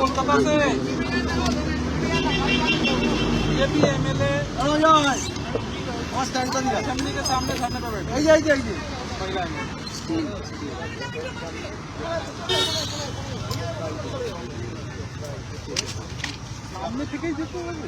কলকাতাতে BJP MLA assembly কে সামনে সামনে পাবেন এই যে এই যে এই যে Thank you. সামনে থেকেই যেতে হবে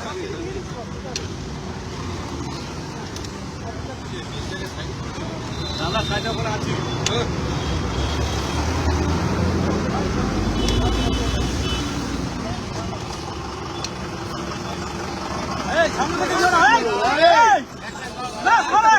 সঙ্গে দাদা কাজা করে আছি সামনে না সরে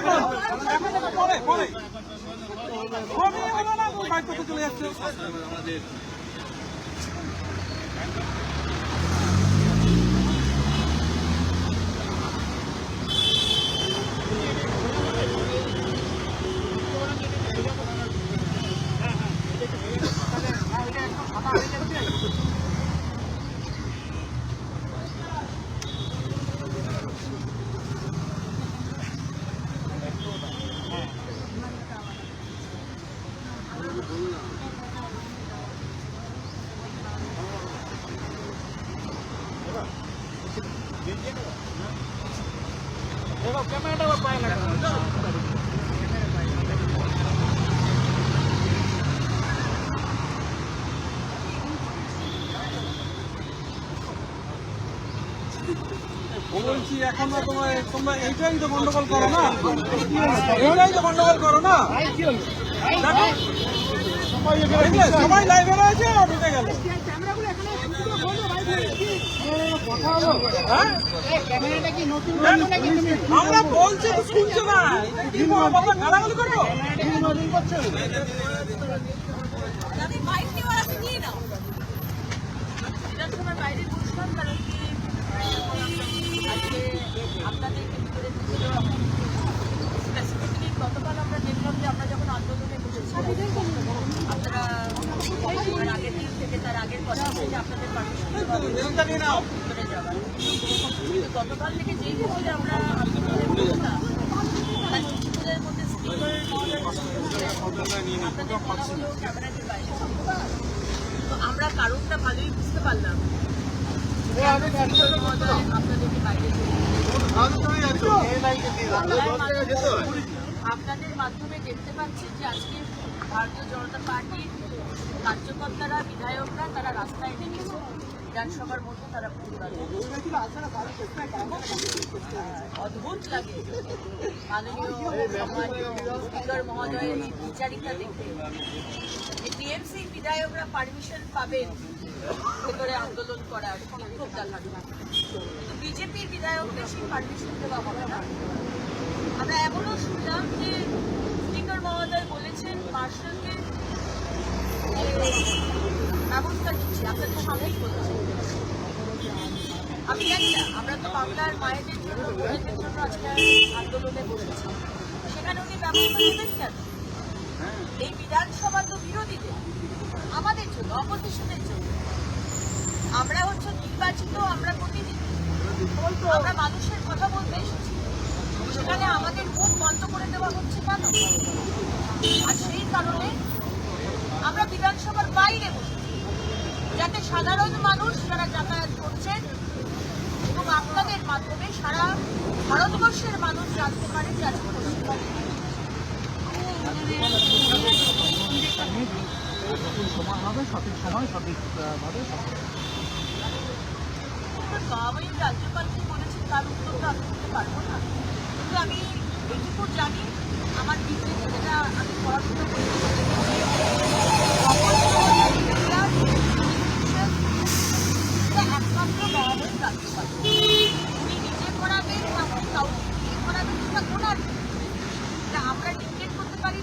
এখন না তোমার এইটাই তো গন্ডগোল করো না? এইটাই করো না? সবাই লাইভে রয়েছে হ্যাঁ? আমরা বলছি শুনছো না। কি বলব গালাগালি করব যাদের বাইক নেওয়ার আছে নিয়ে নাও বিধানসভার বাইরে বসলাম কারণ কি আজকে আপনাদেরকে ভিতরে দিয়েছিল স্পেসিফিকলি গতকাল আমরা দেখলাম যে আমরা যখন আন্দোলনে বসেছি আপনারা তার আগের দিন থেকে তার আগের কথা থেকে আপনাদের পারমিশন নিয়ে নাও ভিতরে যাওয়ার আমরা কারণটা ভালোই বুঝতে পারলাম আপনাদেরকে বাইরে আপনাদের মাধ্যমে দেখতে পাচ্ছি যে আজকে ভারতীয় জনতা পার্টির কার্যকর্তারা, বিধায়করা তারা রাস্তায় নেমেছে। বিধানসভার মধ্যে তারা অদ্ভুত লাগে। মহোদয়ের এই বিচারিকা দেখে। টিএমসি বিধায়করা পারমিশন পাবেন ভেতরে আন্দোলন করার বিক্ষোভ দেখার কিন্তু বিজেপির বিধায়কদের সেই পারমিশন দেওয়া হবে না। আমরা এমনও শুনলাম যে স্পিকার মহোদয় বলেছেন, মার্শালকে ব্যবস্থা নিচ্ছি আপনাদের সামনেই বলেছেন আমি জানি না, আমরা তো বাংলার মায়েদের জন্য বোনেদের জন্য আন্দোলনে বসেছি। সেখানে উনি ব্যবস্থা নেবেন কেন? এই বিধানসভা তো বিরোধীদের, আমাদের জন্য, অপোজিশনের জন্য। আমরা হচ্ছে নির্বাচিত, আমরা প্রতিনিধি। আমরা মানুষের কথা বলতে এসেছি। সেখানে আমাদের মুখ বন্ধ করে দেওয়া হচ্ছে কেন? আর সেই কারণে আমরা বিধানসভার বাইরে বসেছি। যাতে সাধারণ মানুষ যারা যাতায়াত করছেন এবং আপনাদের মাধ্যমে সারা ভারতবর্ষের মানুষ জানতে পারে যে আজকে সময় হবে সময় বলেছেন তার আমি দিতে পারব না। কিন্তু আমি এইটুকু জানি, আমার বিজনেসে যেটা আমি পড়াশোনা করেছি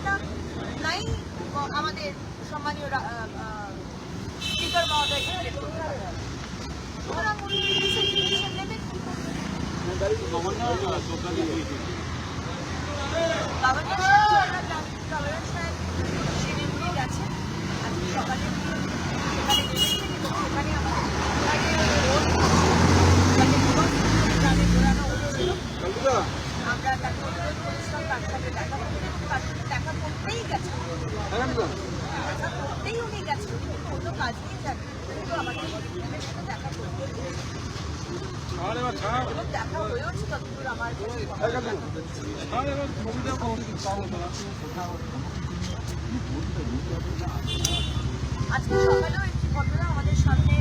সেটা নাই আমাদের সম্মানীয় স্পিকার মহোদয় সুতরাং উনি গভর্নর আজকে সকালেও একটি ঘটনা আমাদের সামনে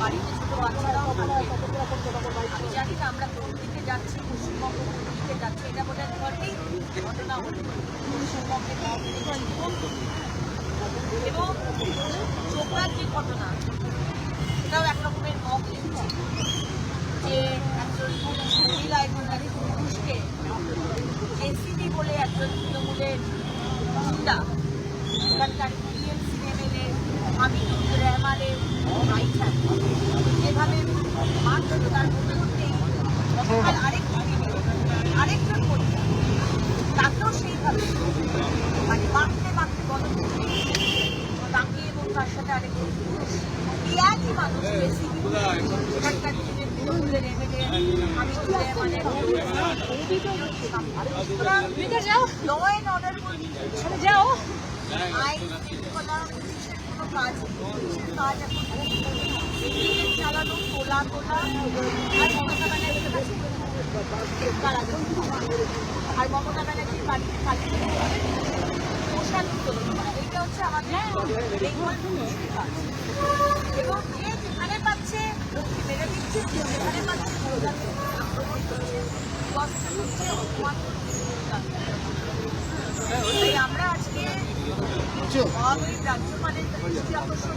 বাড়িতে ছোটো বাচ্চারাও থাকে আমি জানি না আমরা কোন দিকে যাচ্ছি, পশ্চিমবঙ্গ কোন দিকে যাচ্ছি, এটা বোঝার পরেই ঘটনা হলো। পশ্চিমবঙ্গে এবং চোপড়ার যে ঘটনা এটাও গতকাল আরেকজন আরেকজন মহিলা তাকেও সেইভাবে। মানে মারতে মারতে বদল তাকে এবং তার সাথে আরেকজন পুরুষ একই মানুষ দিনের তৃণমূলের এমএলএ হামিদুর রহমানের সুতরাং ল অ্যান্ড অর্ডার যাও। আইন শৃঙ্খলা পুলিশের কোনো কাজ। কাজ এখন চালানো তোলা তোলা। আর মমতা আছে। আর মমতা ব্যানার্জির বাড়িতে পালিয়ে পোশাক উত্তোলন করা। এইটা হচ্ছে আমাদের বেঙ্গল কাজ এবং যে যেখানে পাচ্ছে লোককে মেরে দিচ্ছে যেখানে পাচ্ছে আক্রমণ করছে কষ্ট করছে অপমান আমরা আজকে রাজ্যপালের দৃষ্টি আকর্ষণ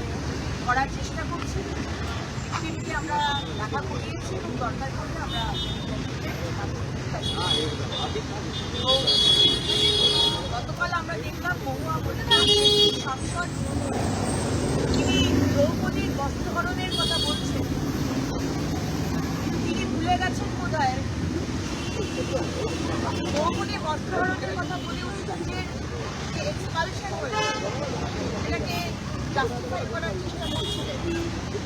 করার চেষ্টা করছি সেটিকে আমরা দেখা করিয়েছি এবং দরকার করলে আমরা গতকাল আমরা দেখলাম মহুয়া বলে সাংসদ দ্রৌপদীর বস্ত্রহরণের কথা বলছেন। তিনি ভুলে গেছেন বোধ হয় দ্রৌপদী বস্ত্রহরণের কথা বলে উনি নিজের যে এক্সপালশন হয়েছে সেটাকে জাস্টিফাই করার চেষ্টা করছিলেন।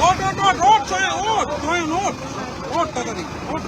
ওট ওট ওট ওট সোহেল ওট সোহেল ওট ওট তাড়াতাড়ি ওট